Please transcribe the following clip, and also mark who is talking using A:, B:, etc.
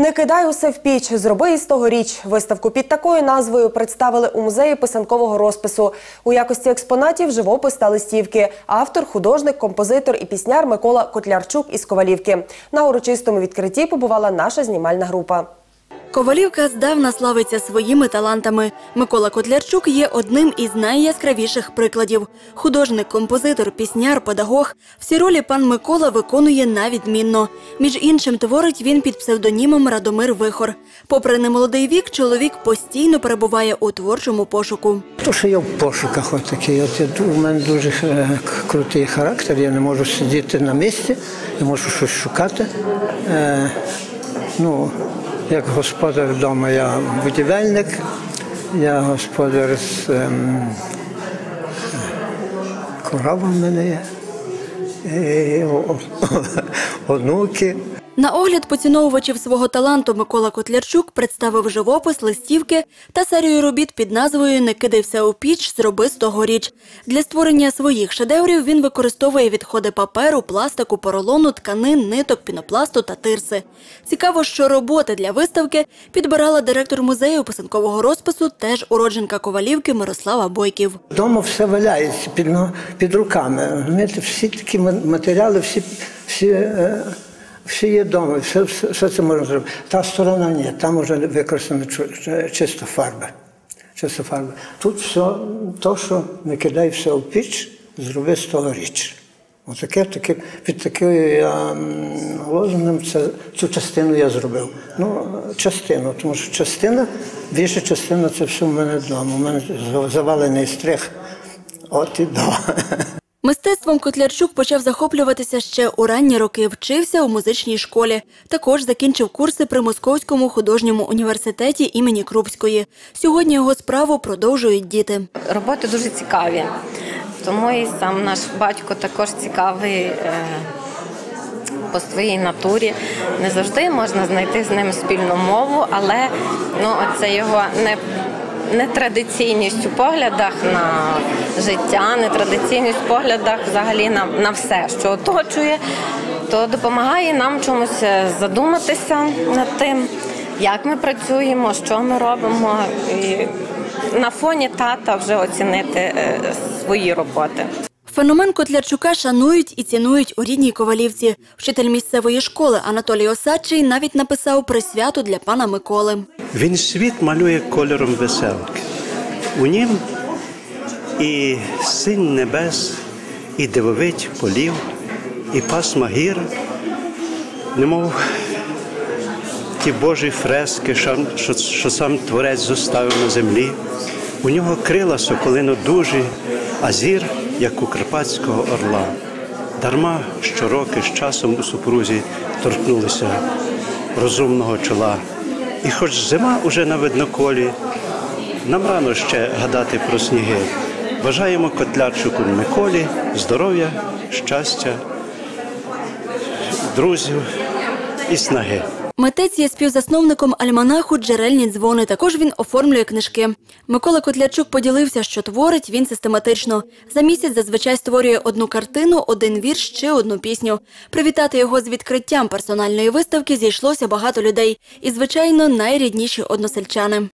A: Не кидай усе в піч, зроби із того річ. Виставку під такою назвою представили у музеї писанкового розпису. У якості експонатів живопис та листівки. Автор, художник, композитор і пісняр Микола Котлярчук із Ковалівки. На урочистому відкритті побувала наша знімальна група.
B: Ковалівка здавна славиться своїми талантами. Микола Котлярчук є одним із найяскравіших прикладів. Художник, композитор, пісняр, педагог. Всі ролі пан Микола виконує на відмінно. Між іншим, творить він під псевдонімом Радомир Вихор. Попри немолодий вік, чоловік постійно перебуває у творчому пошуку.
C: То, що я в пошуках от такий. От я, у мене дуже е, крутий характер, я не можу сидіти на місці, я можу щось шукати. Е, ну, як господар вдома, я будівельник, я господар з ем, корова в мене є, і, о- о- онуки.
B: На огляд поціновувачів свого таланту Микола Котлярчук представив живопис, листівки та серію робіт під назвою Не кидай все у піч, зроби з того річ. Для створення своїх шедеврів він використовує відходи паперу, пластику, поролону, тканин, ниток, пінопласту та тирси. Цікаво, що роботи для виставки підбирала директор музею писанкового розпису, теж уродженка Ковалівки Мирослава Бойків.
C: Вдома все валяється під, під руками. Всі такі ма- матеріали, всі, всі, е, всі є вдома, все, все, все це можна зробити. Та сторона ні, там вже використана чу- чисто фарба. Чисто фарба. Тут все, то, що не кидай все в піч, зроби з того річ. Отаке, таке, під таким я, лозунгом це, цю частину я зробив. Ну, частину, тому що частина, більша частина це все в мене вдома. У мене завалений стрих. От і до.
B: Мистецтвом Котлярчук почав захоплюватися ще у ранні роки. Вчився у музичній школі. Також закінчив курси при Московському художньому університеті імені Крупської. Сьогодні його справу продовжують діти.
D: Роботи дуже цікаві. Тому і сам наш батько також цікавий е, по своїй натурі. Не завжди можна знайти з ним спільну мову, але ну, це його не. Нетрадиційність у поглядах на життя, нетрадиційність у поглядах взагалі на, на все, що оточує, то допомагає нам чомусь е, задуматися над тим, як ми працюємо, що ми робимо, і на фоні тата вже оцінити е, свої роботи.
B: Феномен Котлярчука шанують і цінують у рідній Ковалівці. Вчитель місцевої школи Анатолій Осадчий навіть написав присвяту для пана Миколи.
E: Він світ малює кольором веселки. У нім і синь небес, і дивовить полів, і пасма гір, немов ті Божі фрески, що, сам творець зоставив на землі. У нього крила соколино дужі, а зір, як у карпатського орла. Дарма що роки з часом у супрузі торкнулися розумного чола. І хоч зима уже на видноколі, нам рано ще гадати про сніги. Бажаємо котлярчику Миколі здоров'я, щастя, друзів і снаги.
B: Митець є співзасновником альманаху Джерельні дзвони. Також він оформлює книжки. Микола Котлярчук поділився, що творить він систематично. За місяць зазвичай створює одну картину, один вірш чи одну пісню. Привітати його з відкриттям персональної виставки зійшлося багато людей. І, звичайно, найрідніші односельчани.